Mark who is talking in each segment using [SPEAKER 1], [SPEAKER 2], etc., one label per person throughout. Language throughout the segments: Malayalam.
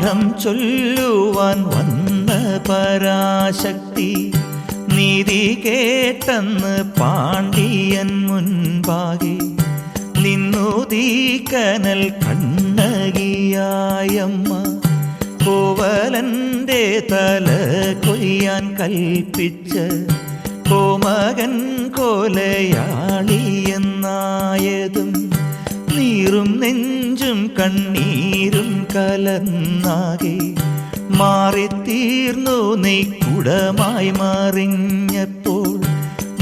[SPEAKER 1] പാഠം ചൊല്ലുവാൻ വന്ന പരാശക്തി നീതി കേട്ടെന്ന് പാണ്ഡിയൻ മുൻപാകെ നിന്നു തീക്കനൽ കണ്ണകിയായമ്മ. കോവലന്റെ തല കൊയ്യാൻ കൽപ്പിച്ച് കോമകൻ കോലയാളിയെന്നായതും നീറും നെഞ്ചും കണ്ണീരും കലന്നാകെ മാറിത്തീർന്നു നെയ്ക്കുടമായി മറിഞ്ഞപ്പോൾ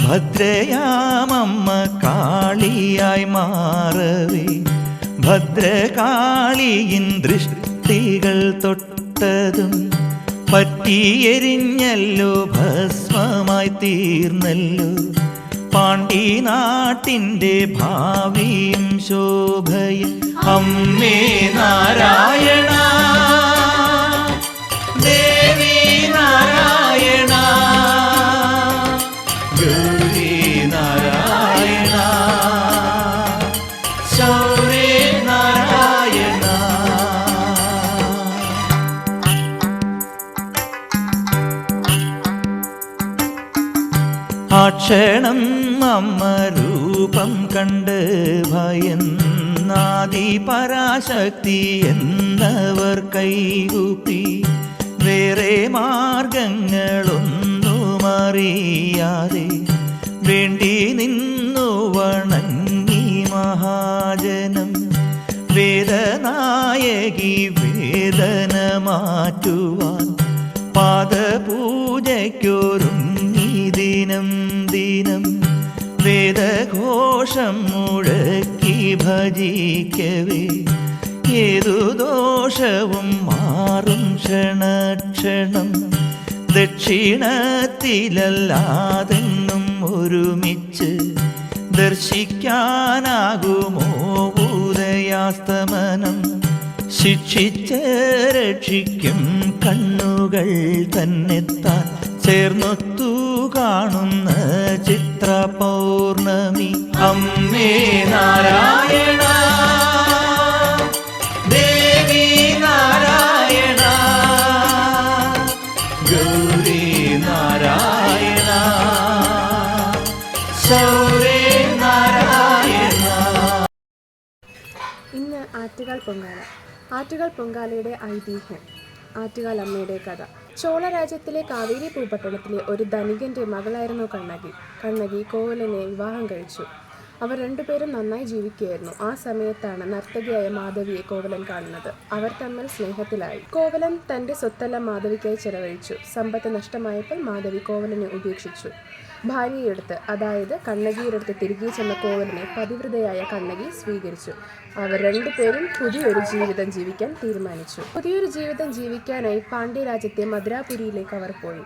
[SPEAKER 1] ഭദ്രയാമമ്മ കാളിയായി മാറവേ. ഭദ്രകാളിയിൻ ദൃഷ്ടികൾ തൊട്ടതും പറ്റിയെരിഞ്ഞല്ലോ ഭസ്മമായി തീർന്നല്ലോ. പാണ്ഡി നാട്ടിന്റെ ഭാവിയും ശോഭയും. അമ്മേ നാരായണ ക്ഷണം അമ്മ രൂപം കണ്ട് ഭയന്നാദി പരാശക്തി എന്നവർ കൈകൂപ്പി. വേറെ മാർഗങ്ങളൊന്നും അറിയാതെ വേണ്ടി നിന്നു വണങ്ങി മഹാജനം. വേദനായകി വേദന മാറ്റുവാൻ പാദപൂജയ്ക്കൊരുങ്ങി ദിനം ദിനം വേദഘോഷം മുഴക്കി ഭജിക്കവേ. ഏതു ദോഷവും മാറും ക്ഷണക്ഷണം. ദക്ഷിണത്തിലല്ലാതെന്നും ഒരുമിച്ച് ദർശിക്കാനാകുമോ ഉദയാസ്തമനം? ശിക്ഷിച്ച് രക്ഷിക്കും കണ്ണുകൾ തന്നെത്താൻ ചേർന്നൊത്തു കാണുന്ന ചിത്ര പൗർണമി അമ്മേ നാരായണ ദേവി നാരായണ ഗൗരി നാരായണ ശൗരേ നാരായണ.
[SPEAKER 2] ഇന്ന് ആറ്റുകാൽ പൊങ്കാല ആറ്റുകാൽ പൊങ്കാലയുടെ ഐതിഹ്യം ആറ്റുകാൽ അമ്മയുടെ കഥ. ചോള രാജ്യത്തിലെ കാവേരി ഭൂപട്ടണത്തിലെ ഒരു ധനികന്റെ മകളായിരുന്നു കണ്ണകി. കണ്ണകി കോവലനെ വിവാഹം കഴിച്ചു. അവർ രണ്ടുപേരും നന്നായി ജീവിക്കുകയായിരുന്നു. ആ സമയത്താണ് നർത്തകിയായ മാധവിയെ കോവലൻ കാണുന്നത്. അവർ തമ്മിൽ സ്നേഹത്തിലായി. കോവലൻ തന്റെ സ്വത്തെല്ലാം മാധവിക്കായി ചെലവഴിച്ചു. സമ്പത്ത് നഷ്ടമായപ്പോൾ മാധവി കോവലനെ ഉപേക്ഷിച്ചു. ഭാര്യയെടുത്ത് അതായത് കണ്ണകിയുടെ തിരികെ ചെന്ന കോവലിനെ പതിവ്രതയായ കണ്ണകി സ്വീകരിച്ചു. അവർ രണ്ടുപേരും പുതിയൊരു ജീവിതം ജീവിക്കാൻ തീരുമാനിച്ചു. പുതിയൊരു ജീവിതം ജീവിക്കാനായി പാണ്ഡ്യരാജ്യത്തെ മദ്രാപുരിയിലേക്ക് അവർ പോയി.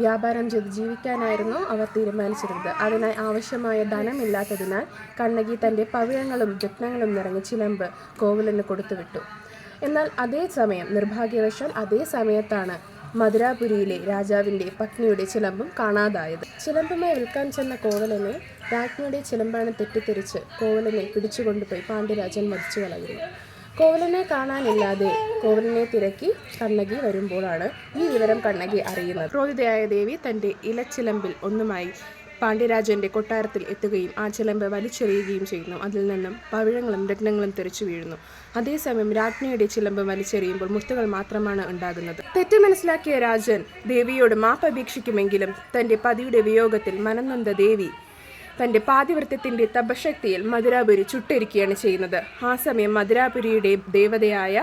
[SPEAKER 2] വ്യാപാരം ചെയ്ത് ജീവിക്കാനായിരുന്നു അവർ തീരുമാനിച്ചിരുന്നത്. അതിനായി ആവശ്യമായ ധനമില്ലാത്തതിനാൽ കണ്ണകി തന്റെ പവിഴങ്ങളും രത്നങ്ങളും നിറഞ്ഞ ചിലമ്പ് കോവിലിന് കൊടുത്തുവിട്ടു. എന്നാൽ അതേ സമയം നിർഭാഗ്യവശാൽ അതേ സമയത്താണ് മധുരാപുരിയിലെ രാജാവിന്റെ പത്നിയുടെ ചിലമ്പും കാണാതായത്. ചിലമ്പുമായി വിൽക്കാൻ ചെന്ന കോവലനെ രാജ്ഞിയുടെ ചിലമ്പാണ് തെറ്റിദ്ധരിച്ച് കോവലനെ പിടിച്ചുകൊണ്ടുപോയി പാണ്ഡ്യരാജൻ മരിച്ചു കളയുന്നു കോവലനെ കാണാനില്ലാതെ കോവലനെ തിരക്കി കണ്ണകി വരുമ്പോഴാണ് ഈ വിവരം കണ്ണകി അറിയുന്നത്. ക്രോധിതയായ ദേവി തന്റെ ഇലച്ചിലമ്പിൽ ഒന്നുമായി പാണ്ഡ്യരാജന്റെ കൊട്ടാരത്തിൽ എത്തുകയും ആ ചിലമ്പ് വലിച്ചെറിയുകയും ചെയ്യുന്നു. അതിൽ നിന്നും പവിഴങ്ങളും രത്നങ്ങളും തെറിച്ചു വീഴുന്നു. അതേസമയം രാജ്ഞിയുടെ ചിലമ്പ് വലിച്ചെറിയുമ്പോൾ മുത്തുകൾ മാത്രമാണ് ഉണ്ടാകുന്നത്. തെറ്റ് മനസ്സിലാക്കിയ രാജൻ ദേവിയോട് മാപ്പപേക്ഷിക്കുമെങ്കിലും തന്റെ പതിയുടെ വിയോഗത്തിൽ മനംനൊന്ത ദേവി തന്റെ പാതിവൃത്യത്തിന്റെ തപശക്തിയിൽ മധുരാപുരി ചുട്ടരിക്കുകയാണ് ചെയ്യുന്നത്. ആ സമയം മധുരാപുരിയുടെ ദേവതയായ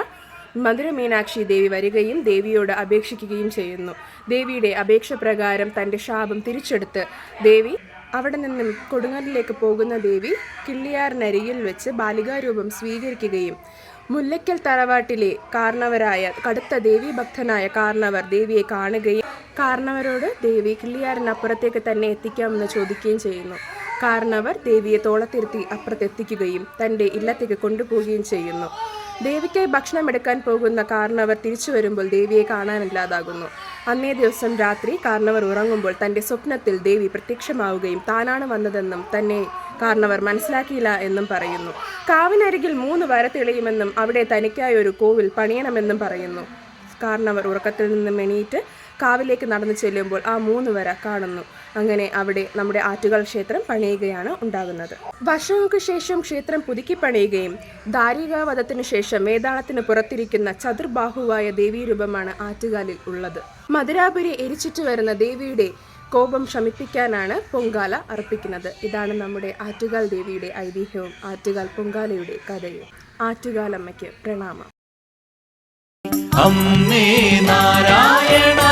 [SPEAKER 2] മധുര മീനാക്ഷി ദേവി വരികയും ദേവിയോട് അപേക്ഷിക്കുകയും ചെയ്യുന്നു. ദേവിയുടെ അപേക്ഷ പ്രകാരം തന്റെ ശാപം തിരിച്ചെടുത്ത് ദേവി അവിടെ നിന്നും കൊടുങ്ങലിലേക്ക് പോകുന്ന ദേവി കിള്ളിയാറിനരികിൽ വെച്ച് ബാലികാരൂപം സ്വീകരിക്കുകയും മുല്ലയ്ക്കൽ തറവാട്ടിലെ കാർണവരായ കടുത്ത ദേവി ഭക്തനായ കാർണവർ ദേവിയെ കാണുകയും കാർണവരോട് ദേവി കിള്ളിയാറിനപ്പുറത്തേക്ക് തന്നെ എത്തിക്കാമെന്ന് ചോദിക്കുകയും ചെയ്യുന്നു. കാർണവർ ദേവിയെ തോളത്തിരുത്തി അപ്പുറത്തെത്തിക്കുകയും തന്റെ ഇല്ലത്തേക്ക് കൊണ്ടുപോവുകയും ചെയ്യുന്നു. ദേവിക്കായി ഭക്ഷണം എടുക്കാൻ പോകുന്ന കാർണവർ തിരിച്ചു വരുമ്പോൾ ദേവിയെ കാണാനില്ലാതാകുന്നു. അന്നേ ദിവസം രാത്രി കാർണവർ ഉറങ്ങുമ്പോൾ തന്റെ സ്വപ്നത്തിൽ ദേവി പ്രത്യക്ഷമാവുകയും താനാണ് വന്നതെന്നും തന്നെ കാർണവർ മനസ്സിലാക്കിയില്ല എന്നും പറയുന്നു. കാവിനരികിൽ മൂന്ന് വര തെളിയുമെന്നും അവിടെ തനിക്കായി ഒരു കോവിൽ പണിയണമെന്നും പറയുന്നു. കാർണവർ ഉറക്കത്തിൽ നിന്നും എണീറ്റ് കാവിലേക്ക് നടന്നു ചെല്ലുമ്പോൾ ആ മൂന്ന് വര കാണുന്നു. അങ്ങനെ അവിടെ നമ്മുടെ ആറ്റുകാൽ ക്ഷേത്രം പണിയുകയാണ് ഉണ്ടാകുന്നത്. വർഷങ്ങൾക്ക് ശേഷം ക്ഷേത്രം പുതുക്കി പണിയുകയും ദാരികാവധത്തിനു ശേഷം വേതാളത്തിന് പുറത്തിരിക്കുന്ന ചതുർബാഹുവായ ദേവീരൂപമാണ് ആറ്റുകാലിൽ ഉള്ളത്. മധുരാപുരി എരിച്ചിട്ട് വരുന്ന ദേവിയുടെ കോപം ശമിപ്പിക്കാനാണ് പൊങ്കാല അർപ്പിക്കുന്നത്. ഇതാണ് നമ്മുടെ ആറ്റുകാൽ ദേവിയുടെ ഐതിഹ്യവും ആറ്റുകാൽ പൊങ്കാലയുടെ കഥയും. ആറ്റുകാലമ്മയ്ക്ക് പ്രണാമം.
[SPEAKER 1] അമ്മേ നാരായണ